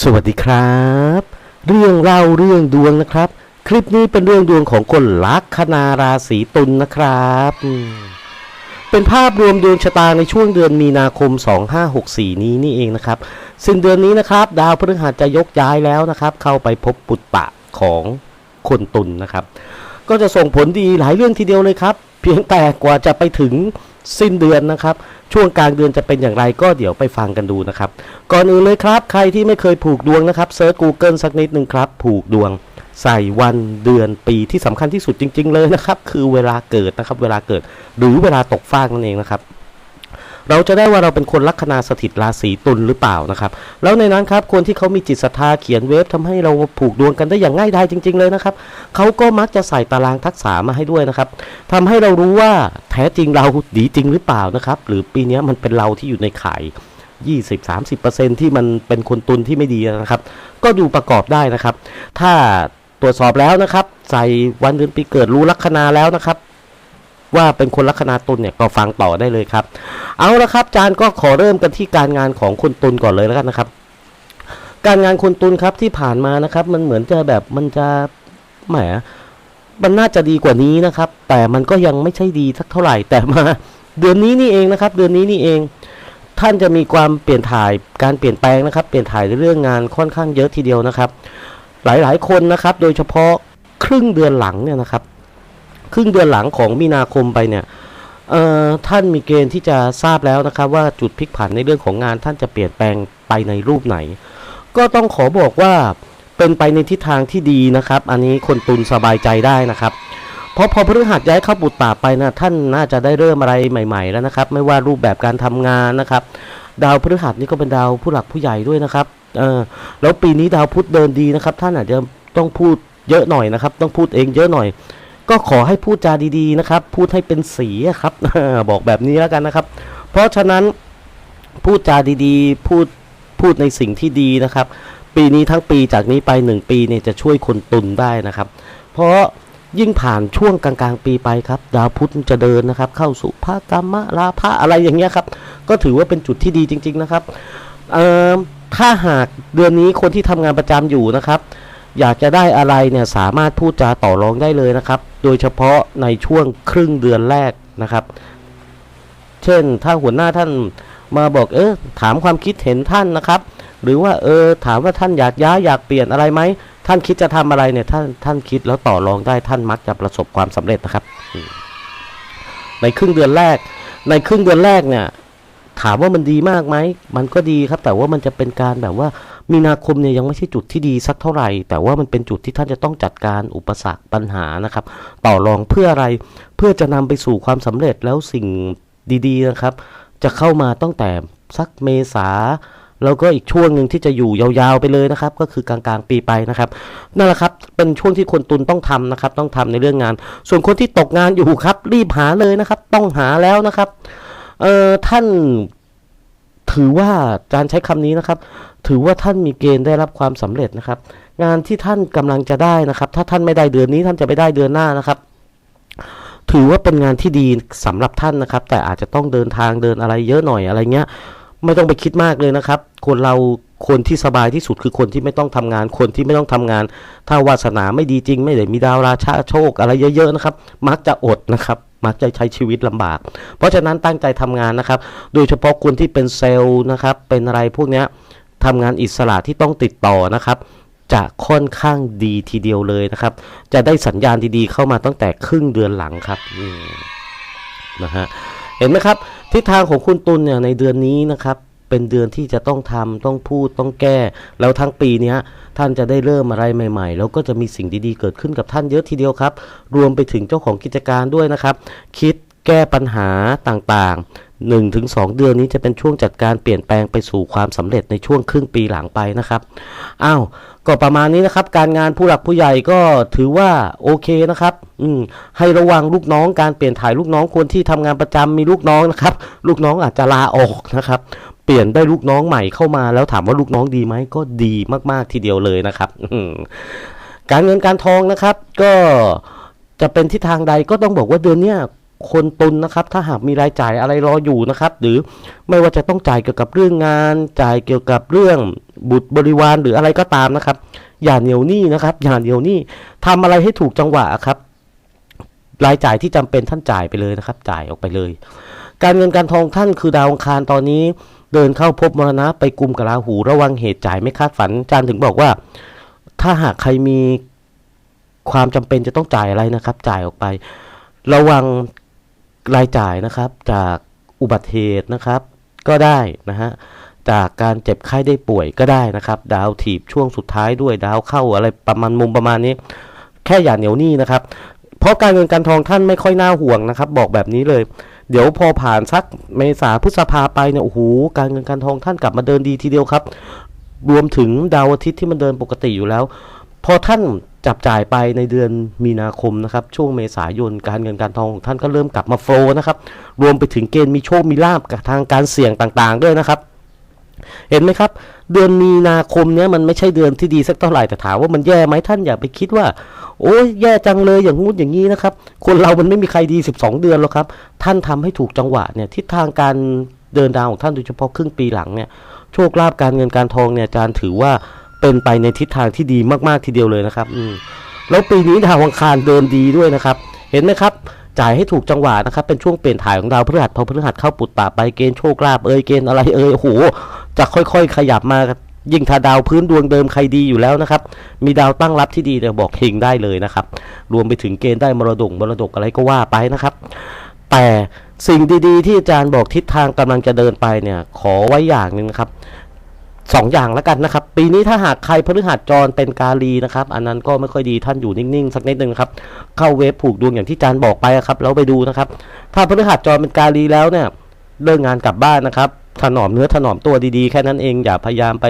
สวัสดีครับ เรื่องเล่าเรื่องดวงนะครับ คลิปนี้เป็นเรื่องดวงของคนลัคนาราศีตุลนะครับ เป็นภาพรวมดวงชะตาในช่วงเดือนมีนาคม 2564 นี้นี่เองนะครับซึ่งเดือนนี้นะครับ ดาวพฤหัสจะยกย้ายแล้วนะครับ เข้าไปพบปุตตะของคนตุลนะครับ ก็จะส่งผลดีหลายเรื่องทีเดียวเลยครับ เพียงแต่กว่าจะไปถึง สิ้นเดือนนะครับ ช่วงกลางเดือนจะเป็นอย่างไรก็เดี๋ยวไปฟังกันดูนะครับ ก่อนอื่นเลยครับ ใครที่ไม่เคยผูกดวงนะครับเซิร์ช Google สักนิดหนึ่งครับ ผูกดวงใส่วันเดือนปีที่สำคัญที่สุดจริง ๆ เลยนะครับ คือเวลาเกิดนะครับ เวลาเกิดหรือเวลาตกฟากนั่นเองนะครับ เราจะได้ว่าเราเป็นคนลัคนาสถิตราศีตุลหรือเปล่านะครับ แล้วในนั้นครับคนที่เขามีจิตศรัทธาเขียนเว็บทำให้เราผูกดวงกันได้อย่างง่ายดายจริง ๆเลยนะครับเขาก็มักจะใส่ตารางทักษะมาให้ด้วยนะครับทำให้เรารู้ว่าแท้จริงเราดีจริงหรือเปล่านะครับหรือปีนี้มันเป็นเราที่อยู่ในข่าย20-30%ที่มันเป็นคนตุนที่ไม่ดีนะครับ ก็ดูประกอบได้นะครับ ถ้าตรวจสอบแล้วนะครับ ใส่วันเดือนปีเกิดรู้ลัคนาแล้วนะครับ ว่าเป็นคนลัคนาตุลเนี่ยก็ฟังต่อได้เลยครับ เอาละครับจารย์ก็ขอเริ่มกันที่การงานของคนตุลก่อนเลยแล้วกันนะครับ การงานคนตุลครับที่ผ่านมานะครับ มันเหมือนจะแบบมันจะแหมมันน่าจะดีกว่านี้นะครับ แต่มันก็ยังไม่ใช่ดีสักเท่าไหร่แต่มา เดือนนี้นี่เองนะครับ เดือนนี้นี่เอง ท่านจะมีความเปลี่ยนถ่ายการเปลี่ยนแปลงนะครับ เปลี่ยนถ่ายในเรื่องงานค่อนข้างเยอะทีเดียวนะครับ หลายๆคนนะครับ โดยเฉพาะครึ่งเดือนหลังเนี่ยนะครับ รึ่งเดือนหลังของมีนาคมไปเนี่ยท่านมีเกณฑ์ที่จะทราบแล้วนะครับว่าจุดพลิกผันในเรื่องของงานท่านจะเปลี่ยนแปลงไปในรูปไหน ก็ต้องขอบอกว่าเป็นไปในทิศทางที่ดีนะครับ อันนี้คนตุนสบายใจได้นะครับ เพราะพอพฤหัสย้ายเข้าปุตตาไปนะท่านน่าจะได้เริ่มอะไรใหม่ ๆ แล้วนะครับ ไม่ว่ารูปแบบการทำงานนะครับ ดาวพฤหัสนี่ก็เป็นดาวผู้หลักผู้ใหญ่ด้วยนะครับเออแล้วปีนี้ดาวพุธเดินดีนะครับ ท่านอาจจะต้องพูดเยอะหน่อยนะครับ ต้องพูดเองเยอะหน่อย ก็ขอให้พูดจาดีๆนะครับ พูดให้เป็นสีครับ บอกแบบนี้แล้วกันนะครับ เพราะฉะนั้นพูดจาดีๆ พูดพูดในสิ่งที่ดีนะครับ ปีนี้ทั้งปีจากนี้ไปหนึ่งปีเนี่ยจะช่วยคนตุนได้นะครับ เพราะยิ่งผ่านช่วงกลางๆ ปีไปครับ ดาวพุธจะเดินนะครับ เข้าสู่ภาคกรรมะลาภะอะไรอย่างเงี้ยครับ ก็ถือว่าเป็นจุดที่ดีจริง ๆนะครับ เอ่อถ้าหากเดือนนี้คนที่ทำงานประจำอยู่นะครับ อยากจะได้อะไรเนี่ยสามารถพูดจาต่อรองได้เลยนะครับ โดยเฉพาะในช่วงครึ่งเดือนแรกนะครับ เช่นถ้าหัวหน้าท่านมาบอกเออถามความคิดเห็นท่านนะครับ หรือว่าเออถามว่าท่านอยากย้ายอยากเปลี่ยนอะไรไหมท่านคิดจะทำอะไรเนี่ยท่านท่านคิดแล้วต่อรองได้ท่านมักจะประสบความสำเร็จนะครับ ในครึ่งเดือนแรก ในครึ่งเดือนแรกเนี่ยถามว่ามันดีมากไหมมันก็ดีครับ แต่ว่ามันจะเป็นการแบบว่า มีนาคมเนี่ยยังไม่ใช่จุดที่ดีสักเท่าไหร่ แต่ว่ามันเป็นจุดที่ท่านจะต้องจัดการอุปสรรคปัญหานะครับ ต่อรองเพื่ออะไรเพื่อจะนำไปสู่ความสำเร็จแล้วสิ่งดี ๆนะครับ จะเข้ามาตั้งแต่สักเมษาแล้วก็อีกช่วงหนึ่งที่จะอยู่ยาวๆไปเลยนะครับ ก็คือกลางๆปีไปนะครับนั่นแหละครับเป็นช่วงที่คนตุนต้องทำนะครับ ต้องทำในเรื่องงาน ส่วนคนที่ตกงานอยู่ครับ รีบหาเลยนะครับ ต้องหาแล้วนะครับเอ่อท่าน ถือว่าการใช้คำนี้นะครับ ถือว่าท่านมีเกณฑ์ได้รับความสำเร็จนะครับ งานที่ท่านกำลังจะได้นะครับ ถ้าท่านไม่ได้เดือนนี้ท่านจะไปได้เดือนหน้านะครับ ถือว่าเป็นงานที่ดีสำหรับท่านนะครับ แต่อาจจะต้องเดินทางเดินอะไรเยอะหน่อยอะไรเงี้ย ไม่ต้องไปคิดมากเลยนะครับ คนเราคนที่สบายที่สุดคือคนที่ไม่ต้องทำงาน คนที่ไม่ต้องทำงาน ถ้าวาสนาไม่ดีจริง ไม่ได้มีดาวราชาโชคอะไรเยอะๆนะครับ มักจะอดนะครับ มักจะใช้ชีวิตลำบาก เพราะฉะนั้นตั้งใจทำงานนะครับ โดยเฉพาะคนที่เป็นเซลล์นะครับ เป็นอะไรพวกนี้ทำงานอิสระที่ต้องติดต่อนะครับจะค่อนข้างดีทีเดียวเลยนะครับ จะได้สัญญาณดีๆเข้ามาตั้งแต่ครึ่งเดือนหลังครับนะฮะ เห็นไหมครับ ทิศทางของคุณตุลเนี่ยในเดือนนี้นะครับ เป็นเดือนที่จะต้องทำต้องพูดต้องแก้ แล้วทั้งปีเนี้ย ท่านจะได้เริ่มอะไรใหม่ๆ แล้วก็จะมีสิ่งดีๆ เกิดขึ้นกับท่านเยอะทีเดียวครับ รวมไปถึงเจ้าของกิจการด้วยนะครับ คิดแก้ปัญหาต่างๆ1-2 เดือนนี้จะเป็นช่วงจัดการเปลี่ยนแปลงไปสู่ความสำเร็จในช่วงครึ่งปีหลังไปนะครับ อ้าว ก็ประมาณนี้นะครับ การงานผู้หลักผู้ใหญ่ก็ถือว่าโอเคนะครับ อืม ให้ระวังลูกน้องการเปลี่ยนถ่ายลูกน้องคนที่ทำงานประจำมีลูกน้องนะครับ ลูกน้องอาจจะลาออกนะครับ เปลี่ยนได้ลูกน้องใหม่เข้ามาแล้วถามว่าลูกน้องดีไหมก็ดีมาก ๆ ทีเดียวเลยนะครับการเงินการทองนะครับ ก็จะเป็นทิศทางใดก็ต้องบอกว่าเดือนเนี้ยคนตุนนะครับ ถ้าหากมีรายจ่ายอะไรรออยู่นะครับ หรือไม่ว่าจะต้องจ่ายเกี่ยวกับเรื่องงาน จ่ายเกี่ยวกับเรื่องบุตรบริวารหรืออะไรก็ตามนะครับ อย่าเหนียวหนี้นะครับ อย่าเหนียวหนี้ทำอะไรให้ถูกจังหวะครับ รายจ่ายที่จำเป็นท่านจ่ายไปเลยนะครับ จ่ายออกไปเลย การเงินการทองท่านคือดาวอังคารตอนนี้ เดินเข้าพบมรณะไปกลุ่มกับราหูระวังเหตุจ่ายไม่คาดฝันอาจารย์ถึงบอกว่า ถ้าหากใครมีความจำเป็นจะต้องจ่ายอะไรนะครับ จ่ายออกไป ระวังรายจ่ายนะครับ จากอุบัติเหตุนะครับ ก็ได้นะฮะจากการเจ็บไข้ได้ป่วยก็ได้นะครับ ดาวถีบช่วงสุดท้ายด้วยดาวเข้าอะไรประมาณมุมประมาณนี้ แค่อย่าเหนียวหนี้นะครับ เพราะการเงินการทองท่านไม่ค่อยน่าห่วงนะครับ บอกแบบนี้เลย เดี๋ยวพอผ่านสักเมษาพฤษภาไปเนี่ยโอ้โหการเงินการทองท่านกลับมาเดินดีทีเดียวครับ รวมถึงดาวอาทิตย์ที่มันเดินปกติอยู่แล้ว พอท่านจับจ่ายไปในเดือนมีนาคมนะครับ ช่วงเมษายนการเงินการทองของท่านก็เริ่มกลับมาโฟล์นะครับ รวมไปถึงเกณฑ์มีโชคมีลาบกับทางการเสี่ยงต่างๆ ด้วยนะครับ เห็นไหมครับ เดือนมีนาคมเนี้ยมันไม่ใช่เดือนที่ดีสักเท่าไหร่แต่ถามว่ามันแย่ไหมท่านอย่าไปคิดว่า โอ้ยแย่จังเลยอย่างงู้นอย่างนี้นะครับ คนเรามันไม่มีใครดี 12 เดือนหรอกครับ ท่านทำให้ถูกจังหวะเนี่ยทิศทางการเดินดาวของท่านโดยเฉพาะครึ่งปีหลังเนี่ยโชคลาภการเงินการทองเนี่ยอาจารย์ถือว่าเป็นไปในทิศทางที่ดีมากๆทีเดียวเลยนะครับ อืมแล้วปีนี้ดาวอังคารเดินดีด้วยนะครับ เห็นไหมครับจ่ายให้ถูกจังหวะนะครับ เป็นช่วงเปลี่ยนถ่ายของดาวพฤหัสพอพฤหัสเข้าปุตตะไปเกณฑ์โชคลาภเอ่ยเกณฑ์อะไรเอ่ยโอ้โห จะค่อยๆ ขยับมายิ่งถ้าดาวพื้นดวงเดิมใครดีอยู่แล้วนะครับ มีดาวตั้งรับที่ดีเนี่ยบอกเฮงได้เลยนะครับ รวมไปถึงเกณฑ์ได้มรดกมรดกอะไรก็ว่าไปนะครับ แต่สิ่งดีๆ ที่อาจารย์บอกทิศทางกำลังจะเดินไปเนี่ย ขอไว้อย่างหนึ่งนะครับสองอย่างแล้วกันนะครับ ปีนี้ถ้าหากใครพฤหัสจรเป็นกาลีนะครับ อันนั้นก็ไม่ค่อยดีท่านอยู่นิ่งๆ สักนิดนึงครับ เข้าเว็บผูกดวงอย่างที่อาจารย์บอกไปครับแล้วไปดูนะครับ ถ้าพฤหัสจรเป็นกาลีแล้วเนี่ยเลิกงานกลับบ้านนะครับ ถนอมเนื้อถนอมตัวดีๆ แค่นั้นเองอย่าพยายามไป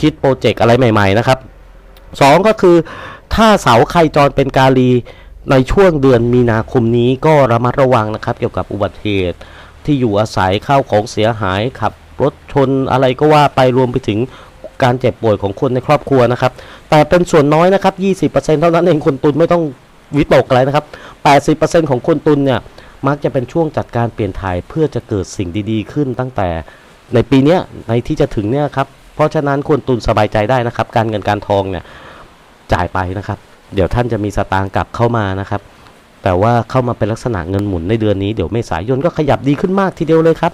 คิดโปรเจกต์อะไรใหม่ ๆ นะครับสองก็คือถ้าเสาใครจรเป็นกาลีในช่วงเดือนมีนาคมนี้ก็ระมัดระวังนะครับ เกี่ยวกับอุบัติเหตุที่อยู่อาศัยข้าวของเสียหายขับรถชนอะไรก็ว่าไปรวมไปถึงการเจ็บป่วยของคนในครอบครัวนะครับ แต่เป็นส่วนน้อยนะครับ 20%เท่านั้นเองคนตุนไม่ต้องวิตกอะไรนะครับ 80%ของคนตุนเนี่ย มักจะเป็นช่วงจัดการเปลี่ยนถ่ายเพื่อจะเกิดสิ่งดีๆ ขึ้นตั้งแต่ในปีนี้ในที่จะถึงเนี่ยครับ เพราะฉะนั้นคนตุนสบายใจได้นะครับ การเงินการทองเนี่ยจ่ายไปนะครับ เดี๋ยวท่านจะมีสตางค์กลับเข้ามานะครับ แต่ว่าเข้ามาเป็นลักษณะเงินหมุนในเดือนนี้เดี๋ยวเมษายนก็ขยับดีขึ้นมากทีเดียวเลยครับ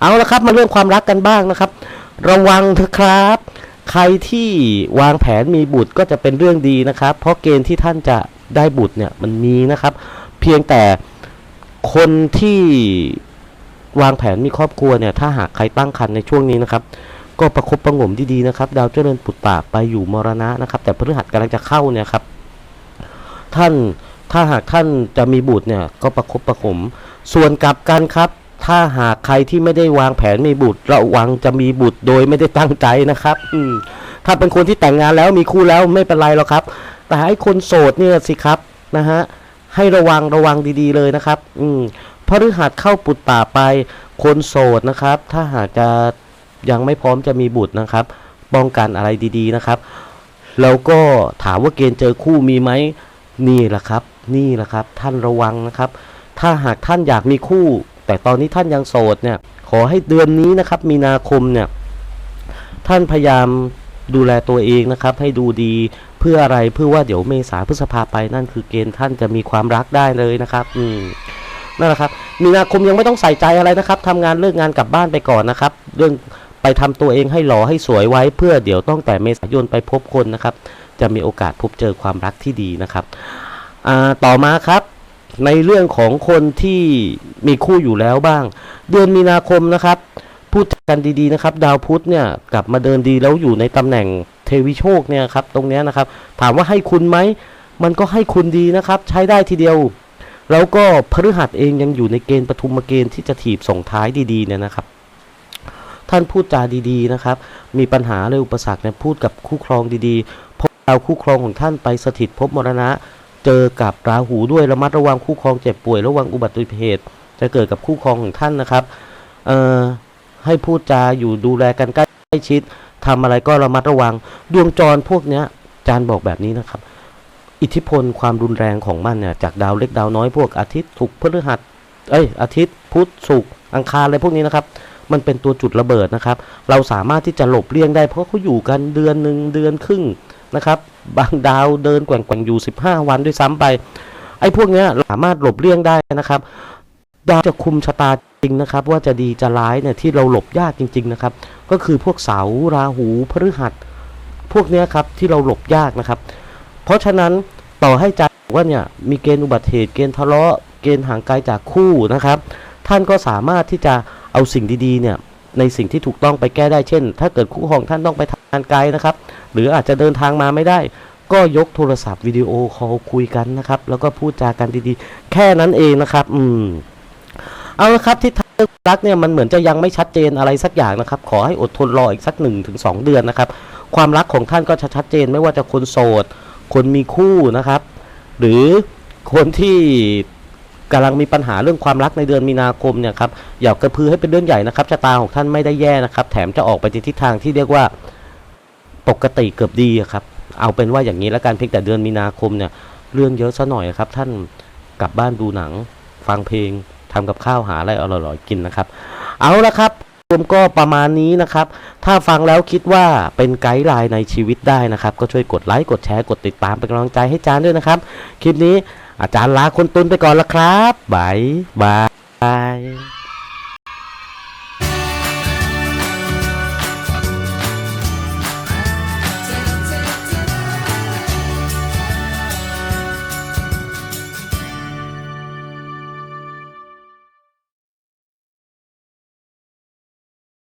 เอาละครับมาเรื่องความรักกันบ้างนะครับ ระวังเถอะครับ ใครที่วางแผนมีบุตรก็จะเป็นเรื่องดีนะครับ เพราะเกณฑ์ที่ท่านจะได้บุตรเนี่ยมันมีนะครับ เพียงแต่ คนที่วางแผนมีครอบครัวเนี่ย ถ้าหากใครตั้งครรภ์ในช่วงนี้นะครับ ก็ประคบประงมดีๆนะครับ ดาวเจริญปุตตะไปอยู่มรณะนะครับ แต่พฤหัสกำลังจะเข้าเนี่ยครับ ท่านถ้าหากท่านจะมีบุตรเนี่ย ก็ประคบประงมส่วนกลับกันครับ ถ้าหากใครที่ไม่ได้วางแผนมีบุตรระวังจะมีบุตรโดยไม่ได้ตั้งใจนะครับ อืมถ้าเป็นคนที่แต่งงานแล้วมีคู่แล้วไม่เป็นไรหรอกครับ แต่ไอ้คนโสดเนี่ยสิครับนะฮะ ให้ระวังระวังดีๆเลยนะครับ อืมพฤหัสเข้าปุตตาไป คนโสดนะครับ ถ้าหากจะยังไม่พร้อมจะมีบุตรนะครับ ป้องกันอะไรดีๆนะครับ แล้วก็ถามว่าเกณฑ์เจอคู่มีไหมนี่แหละครับ นี่แหละครับ ท่านระวังนะครับ ถ้าหากท่านอยากมีคู่ แต่ตอนนี้ท่านยังโสดเนี่ย ขอให้เดือนนี้นะครับ มีนาคมเนี่ย ท่านพยายาม ดูแลตัวเองนะครับ ให้ดูดีเพื่ออะไรเพื่อว่าเดี๋ยวเมษาพฤษภาไปนั่นคือเกณฑ์ท่านจะมีความรักได้เลยนะครับ อืมนั่นแหละครับ มีนาคมยังไม่ต้องใส่ใจอะไรนะครับทำงานเลิกงานกลับบ้านไปก่อนนะครับ เรื่องไปทำตัวเองให้หล่อให้สวยไว้ เพื่อเดี๋ยวต้องแต่เมษายนไปพบคนนะครับ จะมีโอกาสพบเจอความรักที่ดีนะครับต่อมาครับในเรื่องของคนที่มีคู่อยู่แล้วบ้าง เดือนมีนาคมนะครับ กันดีๆนะครับ ดาวพุธเนี่ยกลับมาเดินดีแล้วอยู่ในตำแหน่งเทวิโชคเนี่ยครับตรงเนี้ยนะครับ ถามว่าให้คุณไหมมันก็ให้คุณดีนะครับ ใช้ได้ทีเดียว แล้วก็พฤหัสเองยังอยู่ในเกณฑ์ปฐุมเกณฑ์ที่จะถีบส่งท้ายดีๆเนี่ยนะครับ ท่านพูดจาดีๆนะครับ มีปัญหาเรื่องอุปสรรคเนี่ยพูดกับคู่ครองดีๆพราะดาวคู่ครองของท่านไปสถิตภพมรณะ เจอกับราหูด้วยระมัดระวังคู่ครองเจ็บป่วยระวังอุบัติเหตุ จะเกิดกับคู่ครองของท่านนะครับเอ่อ ให้พูดจาอยู่ดูแลกันใกล้ชิดทำอะไรก็ระมัดระวัง ดวงจรพวกเนี้ยอาจารย์บอกแบบนี้นะครับ อิทธิพลความรุนแรงของมันเนี่ยจากดาวเล็กดาวน้อยพวกอาทิตย์ถูกพฤหัสเอ้ยอาทิตย์พุธศุกร์อังคารอะไรพวกนี้นะครับ มันเป็นตัวจุดระเบิดนะครับ เราสามารถที่จะหลบเลี่ยงได้เพราะเขาอยู่กันเดือนหนึ่งเดือนครึ่งนะครับ บางดาวเดินแกว่งอยู่ 15 วันด้วยซ้ำไป ไอ้พวกเนี้ยสามารถหลบเลี่ยงได้นะครับ ดาวจะคุมชะตา ริงนะครับ ว่าจะดีจะร้ายเนี่ยที่เราหลบยากจริง ๆ นะครับ ก็คือพวกเสาร์ราหูพฤหัส พวกเนี้ยครับที่เราหลบยากนะครับ เพราะฉะนั้นต่อให้ใจว่าเนี่ยมีเกณฑ์อุบัติเหตุเกณฑ์ทะเลาะเกณฑ์ห่างไกลจากคู่นะครับ ท่านก็สามารถที่จะเอาสิ่งดีๆเนี่ยในสิ่งที่ถูกต้องไปแก้ได้เช่น ถ้าเกิดคู่ของท่านต้องไปทำงานไกลนะครับ หรืออาจจะเดินทางมาไม่ได้ ก็ยกโทรศัพท์วิดีโอคอลคุยกันนะครับ แล้วก็พูดจากันดีๆ แค่นั้นเองนะครับ อืม เอาละครับที่ทางเลือกรักเนี่ยมันเหมือนจะยังไม่ชัดเจนอะไรสักอย่างนะครับ ขอให้อดทนรออีกสักหนึ่งถึงสองเดือนนะครับ ความรักของท่านก็จะชัดเจนไม่ว่าจะคนโสด คนมีคู่นะครับ หรือคนที่กำลังมีปัญหาเรื่องความรักในเดือนมีนาคมเนี่ยครับอย่ากระพือให้เป็นเรื่องใหญ่นะครับชะตาของท่านไม่ได้แย่นะครับ แถมจะออกไปในทิศทางที่เรียกว่าปกติเกือบดีครับ เอาเป็นว่าอย่างนี้แล้วกันเพียงแต่เดือนมีนาคมเนี่ยเรื่องเยอะซะหน่อยครับ ท่านกลับบ้านดูหนัง ฟังเพลง ทำกับข้าวหาอะไรอร่อยๆกินนะครับ เอาละครับรวมก็ประมาณนี้นะครับ ถ้าฟังแล้วคิดว่าเป็นไกด์ไลน์ในชีวิตได้นะครับ ก็ช่วยกดไลค์กดแชร์กดติดตามเป็นกำลังใจให้จานด้วยนะครับ คลิปนี้อาจารย์ลาคนตุนไปก่อนละครับบายบาย